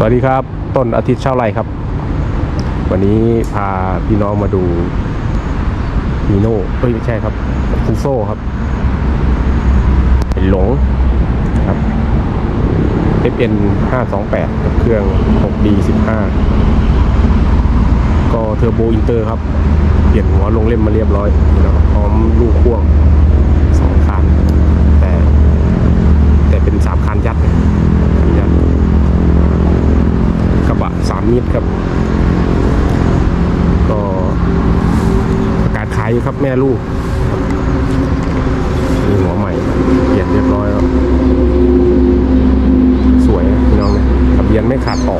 สวัสดีครับ ต้นอาทิตย์เช่าไรครับ วันนี้พาพี่น้องมาดูมีโน่เอ้ยไม่ใช่ครับฟูโซ่ครับเป็นหลงครับ FN 528กับเครื่อง 6D 15ก็เทอร์โบอินเตอร์ครับ เปลี่ยนหัวลงเล่มมาเรียบร้อยนะครับพร้อมลูกพ่วงสองคัน แต่ แต่เป็นสามคันยัดนะคันยัด กระบะสามมิตรครับ ก็ประกาศขายอยู่ ครับแม่ลูกมีหัวใหม่เปลี่ยนเรียบร้อยแล้ว สวยนะพี่น้องเนี่ยทะเบียนไม่ขาดต่อ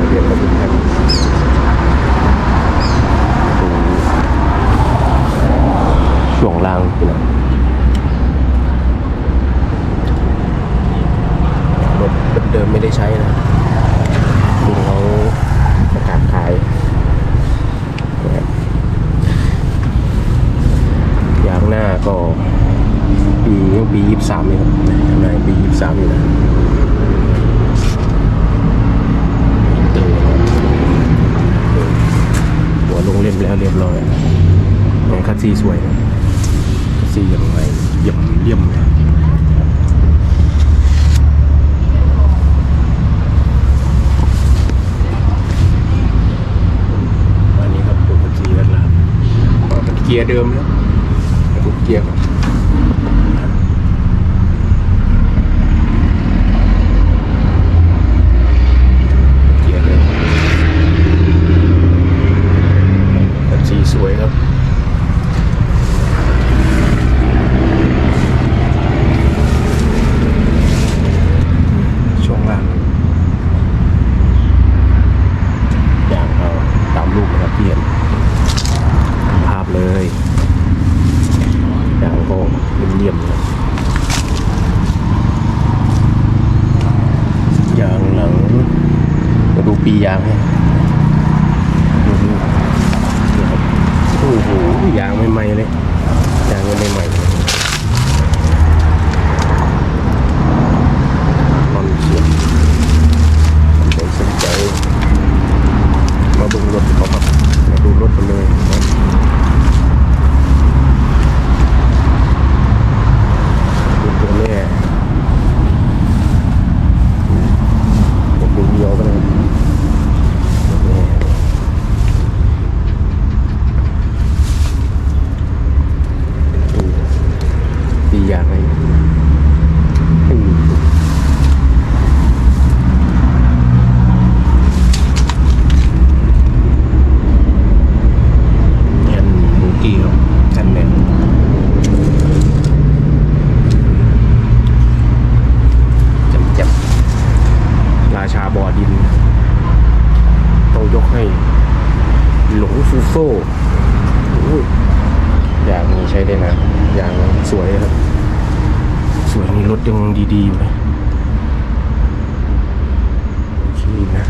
ทะเบียนก็เป็นแค่ช่วงล่างพี่น้องรถเดิมไม่ได้ใช้นะ 23นี่ครับนายปี23อยู่นะหัวลงเรียบแล้วเรียบร้อยลงคัสซีสวยคัสซีอย่างไรเยี่ยมเยี่ยมเลอันนี้ครับตัวคัสซีแล้วนะเป็นเกียร์เดิมนะดูเกียร์ ดูปียางให้ดูนี่นะครับโอ้โหยางใหม่ๆเลยตอนเสียงสนใจสนใจ มาดูรถเขาครับ มาดูรถกันเลยครับดูตัวแม่ผมดูเดียวกันเลยตัวแม่อืมดีอย่างไรอืม เนียนมูกี้ครับกันแดดจำจับราชาบอ ดินต้องยกให้ หลงฟูโซ่อยอย่างนี้ใช้ได้นะ อย่างสวยครับ สวยนี่รถยังดีๆอยู่เลยโอเคนะ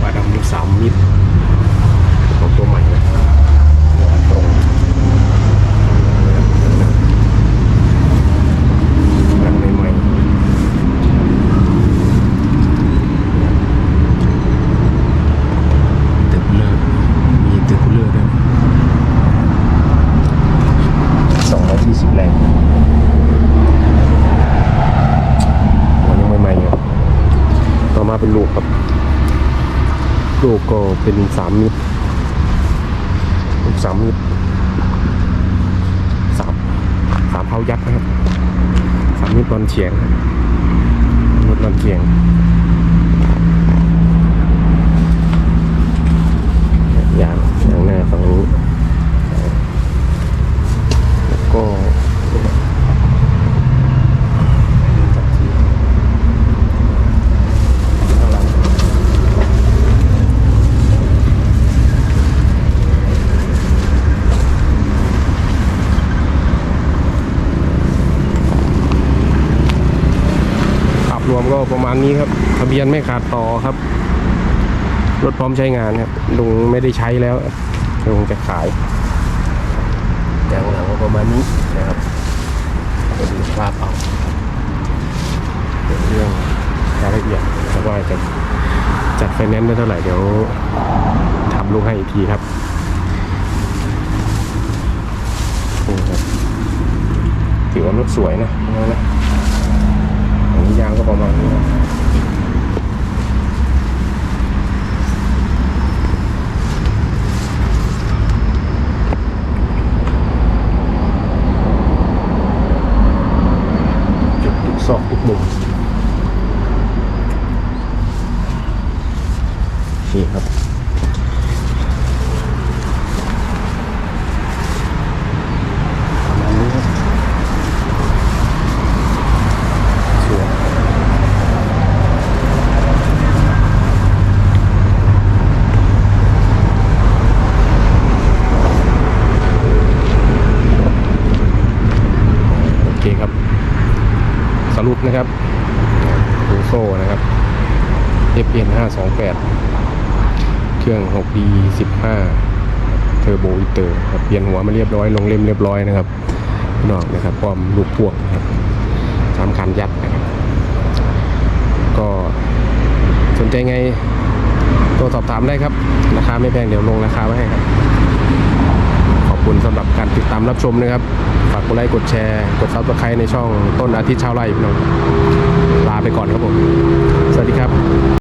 ปลาดำสามมิตร ของตัวใหม่นะหัวตรงหนังใหม่ๆตึกเลิกมีตึกเลิกด้วยสองร้อยยี่สิบแรงหัวยังใหม่ๆอยู่ต่อมาเป็นลูกครับ ลูกก็เป็นสามมิตรลูกสามมิตรสามสามเผายัดนะครับสามมิตรนอนเฉียงรถบอนเฉียงยางยางหน้าฝั่งนี้แล้วก็ข้างหลัง ภาพ รวมก็ประมาณนี้ครับ ทะเบียนไม่ขาดต่อครับ รถพร้อมใช้งานครับลุงไม่ได้ใช้แล้วลุงจะขายอย่างหลังก็ประมาณนี้นะครับไปดูสภาพเอาเกี่ยว่าจะจัดไฟแนนซ์ได้เท่าไหร่เดี๋ยวทำลูกให้อีกทีครับนี่ครับถือว่ารถสวยนะนะนะอันนี้ ยางก็ประมาณนี้นะจุดทุกซอกทุกมุมนี่ครับ ประมาณนี้ครับสวยโอเคครับ รุปนะครับดูโซ่นะครับ FN 528 เครื่อง 6D 15เทอร์โบอิเตอร์ครับเปลี่ยนหัวมาเรียบร้อยลงเล่มเรียบร้อยนะครับนอกนะครับพร้อมลูกพ่วงนะครับทำคันยัดนะครับก็สนใจไงโทรสอบถามได้ครับ ราคาไม่แพงเดี๋ยวลงราคาไว้ให้ครับ ขอบคุณสำหรับการติดตามรับชมนะครับ ฝากกดไลค์กดแชร์ กดซับสไครต์ในช่องต้นอาทิตย์ชาวไร่พี่น้องลาไปก่อนครับผม สวัสดีครับ